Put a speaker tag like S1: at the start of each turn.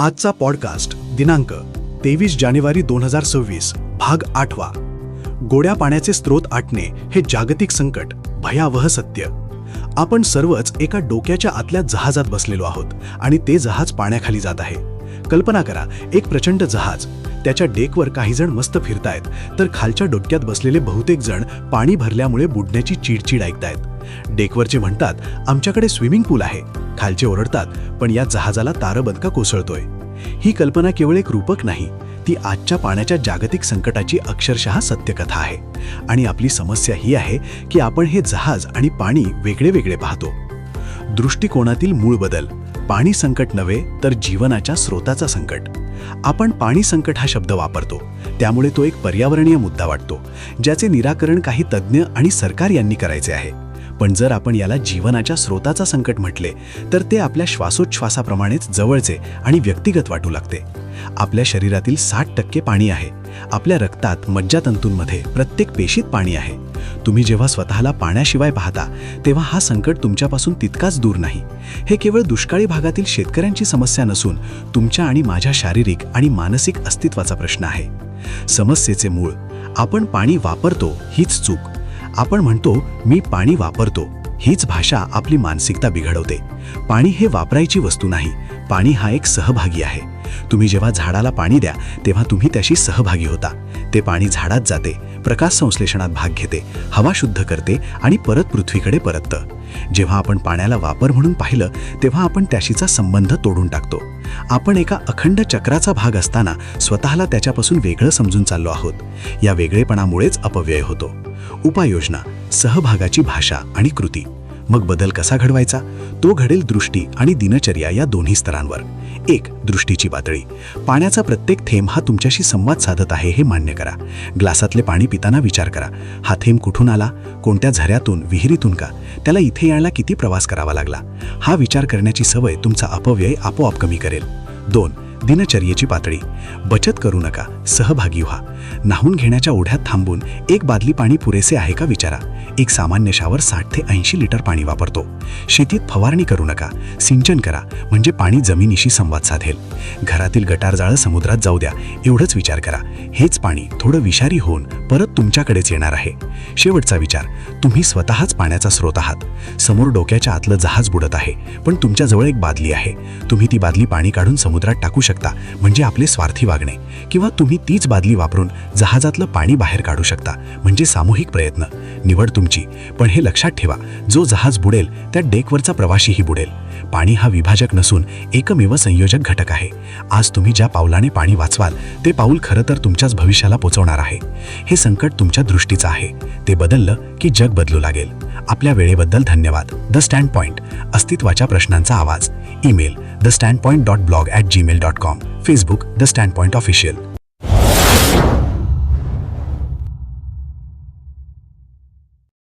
S1: आजचा पॉडकास्ट दिनांक तेवीस जानेवारी दोन हजार सव्वीस भाग आठवा. गोड्या पाण्याचे स्रोत आटणे हे जागतिक संकट भयावह सत्य. आपण सर्वच एका डोक्याच्या आतल्या जहाजात बसलेलो आहोत आणि ते जहाज पाण्याखाली जात आहे. कल्पना करा एक प्रचंड जहाज त्याच्या डेकवर काही जण मस्त फिरतायत तर खालच्या डोक्यात बसलेले बहुतेक जण पाणी भरल्यामुळे बुडण्याची चिडचिड ऐकतायत. डेकवरचे म्हणतात आमच्याकडे स्विमिंग पूल आहे. खालचे ओरडतात पण या जहाजाला तारबदका कोसळतोय? ही कल्पना केवळ एक रूपक नाही ती आजच्या पाण्याच्या जागतिक संकटाची अक्षरशः सत्यकथा आहे. आणि आपली समस्या ही आहे की आपण हे जहाज आणि पाणी वेगळे वेगळे पाहतो. दृष्टिकोनातील मूळ बदल पाणी संकट नव्हे तर जीवनाच्या स्रोताचा संकट. आपण पाणी संकट हा शब्द वापरतो त्यामुळे तो एक पर्यावरणीय मुद्दा वाटतो ज्याचे निराकरण काही तज्ज्ञ आणि सरकार यांनी करायचे आहे. पण जर आपण याला जीवनाच्या स्रोताचा संकट म्हटले तर ते आपल्या श्वासोच्छ्वासाप्रमाणेच जवळचे आणि व्यक्तिगत वाटू लागते. आपल्या शरीरातील साठ टक्के पाणी आहे. आपल्या रक्तात मज्जातंतूंमध्ये प्रत्येक पेशीत पाणी आहे. तुम्ही जेव्हा स्वतःला पाण्याशिवाय पाहता तेव्हा हा संकट तुमच्यापासून तितकाच दूर नाही. हे केवळ दुष्काळी भागातील शेतकऱ्यांची समस्या नसून तुमच्या आणि माझ्या शारीरिक आणि मानसिक अस्तित्वाचा प्रश्न आहे. समस्येचे मूळ आपण पाणी वापरतो हीच चूक. आपण म्हणतो मी पाणी वापरतो. हीच भाषा आपली मानसिकता बिघडवते. पाणी हे वापरायची वस्तू नाही पाणी हा एक सहभागी आहे. तुम्ही जेव्हा झाडाला पाणी द्या तेव्हा तुम्ही त्याशी सहभागी होता. ते पाणी झाडात जाते प्रकाश संश्लेषणात भाग घेते हवा शुद्ध करते आणि परत पृथ्वीकडे परततं. जेव्हा आपण पाण्याला वापर म्हणून पाहिलं तेव्हा आपण त्याशीचा संबंध तोडून टाकतो. आपण एका अखंड चक्राचा भाग असताना स्वतःला त्याच्यापासून वेगळं समजून चाललो आहोत. या वेगळेपणामुळेच अपव्यय होतो. उपाययोजना सहभागाची भाषा आणि कृती. मग बदल कसा घडवायचा? तो घडेल दृष्टी आणि दिनचर्या या दोन्ही स्तरांवर. एक दृष्टीची पातळी. पाण्याचा प्रत्येक थेंब हा तुमच्याशी संवाद साधत आहे हे मान्य करा. ग्लासातले पाणी पिताना विचार करा. हा थेंब कुठून आला? कोणत्या झऱ्यातून विहिरीतून का? त्याला इथे यायला किती प्रवास करावा लागला? हा विचार करण्याची सवय तुमचा अपव्यय आपोआप कमी करेल. दोन दिनचर्येची पातळी. बचत करू नका सहभागी व्हा. नाहून घेण्याच्या ओढ्यात थांबून एक बादली पाणी पुरेसे आहे का विचारा. एक सामान्य शावर साठ ते ऐंशी लिटर पाणी वापरतो. शेतीत फवारणी करू नका. सिंचन करा म्हणजे पाणी जमिनीशी संवाद साधेल. घरातील गटारजाळं समुद्रात जाऊ द्या एवढंच विचार करा. हेच पाणी थोडं विषारी होऊन परत तुमच्याकडेच येणार आहे. शेवटचा विचार तुम्ही स्वतःच पाण्याचा स्रोत आहात. समोर डोक्याच्या आतलं जहाज बुडत आहे पण तुमच्याजवळ एक बादली आहे. तुम्ही ती बादली पाणी काढून समुद्रात टाकू शकता. म्हणजे आपले स्वार्थी वागणे. किंवा तुम्ही तीच बादली वापरून जहाजातलं पाणी बाहेर काढू शकता. म्हणजे सामूहिक प्रयत्न. निवड तुमची. पण हे लक्षात ठेवा. जो जहाज बुडेल त्या डेकवरचा प्रवाशीही बुडेल. पाणी हा विभाजक नसून एकमेव संयोजक घटक आहे. आज तुम्ही ज्या पावलाने पाणी वाचवाल ते पाऊल खरं तर तुमच्याच भविष्याला पोचवणार आहे. हे संकट तुमच्या दृष्टीचं आहे. ते बदललं की जग बदलू लागेल. आपल्या वेळेबद्दल धन्यवाद. द स्टँड पॉइंट अस्तित्वाच्या प्रश्नांचा आवाज. Email the stand point dot blog at gmail dot com. Facebook the stand point official.